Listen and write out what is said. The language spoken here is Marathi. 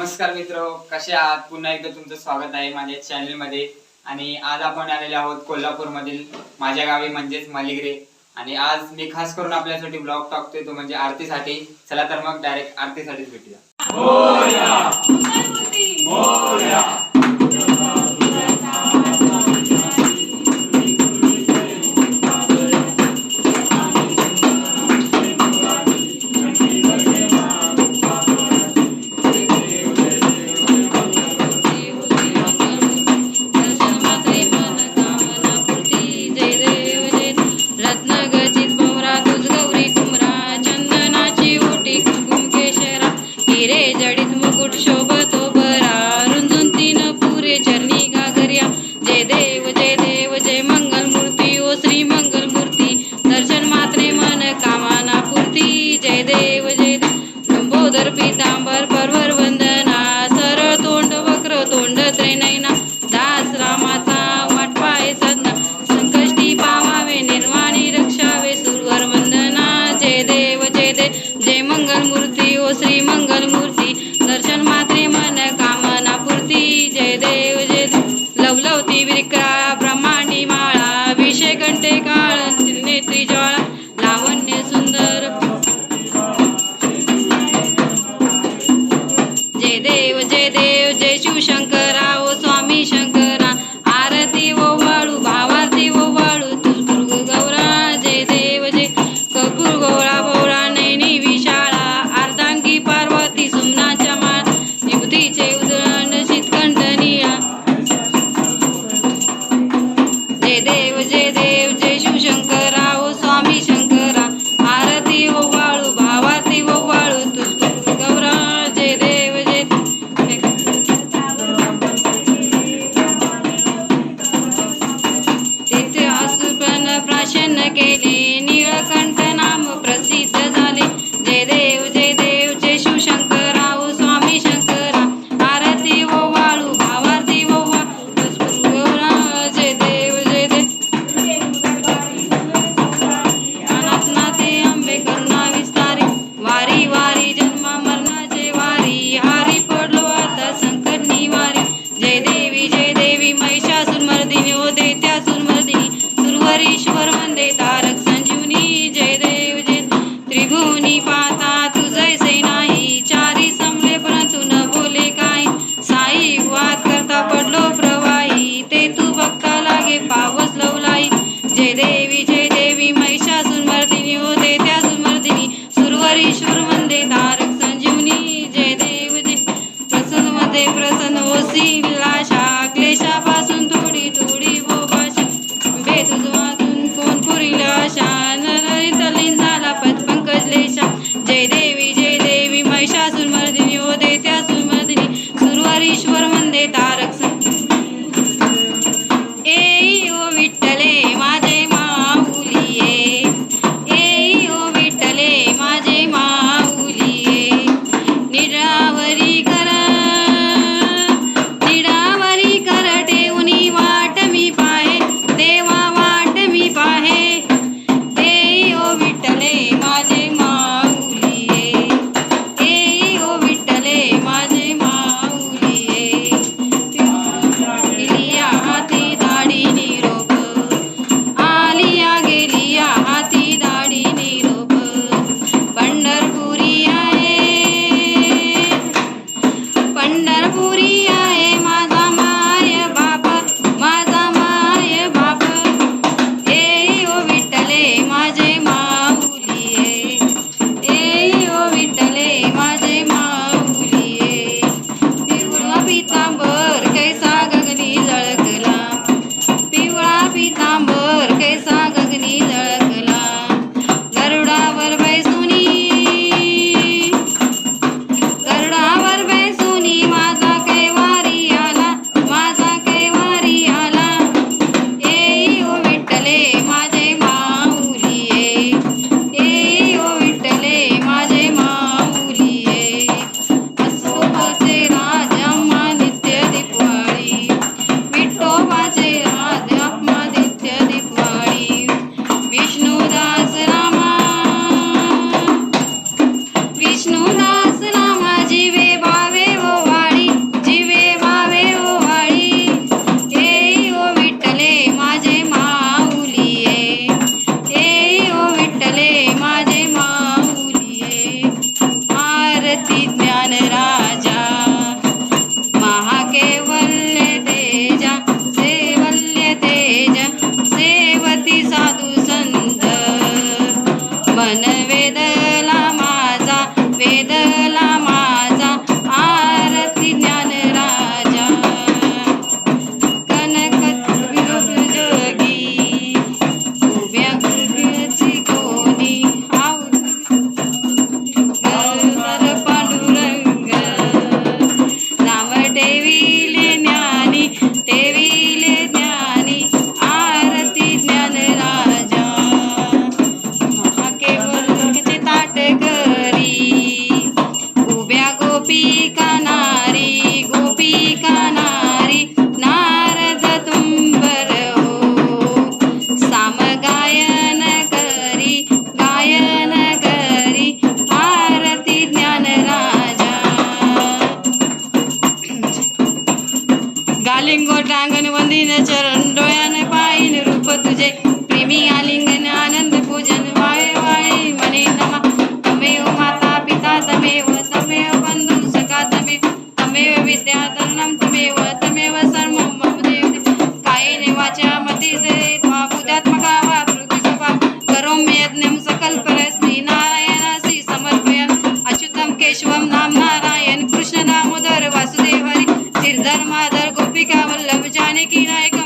नमस्कार मित्र कसे आहात? पुन्हा एकदा तुमचं स्वागत आहे माझ्या चॅनलमध्ये आणि आज आपण आलेले आहोत कोल्हापूर मधील माझ्या गावी म्हणजेच मालिगरे आणि आज मी खास करून आपल्यासाठी ब्लॉग टाकतोय तो म्हणजे आरतीसाठी. चला तर मग डायरेक्ट आरतीसाठीच भेटूया. मन लिंगोटांगण वंदिन चरण डोळ्याने पाहिन रूप तुझे. प्रेमी आलिंगन आनंद पूजन वाय वाय मने नमा. तमेव माता पिता तमेव तमेव बंधु सखा तमेव तमेव विद्या धरणम तमेव तमेव सर्व मम देव. कायेने वाचा मती Nikki Nike.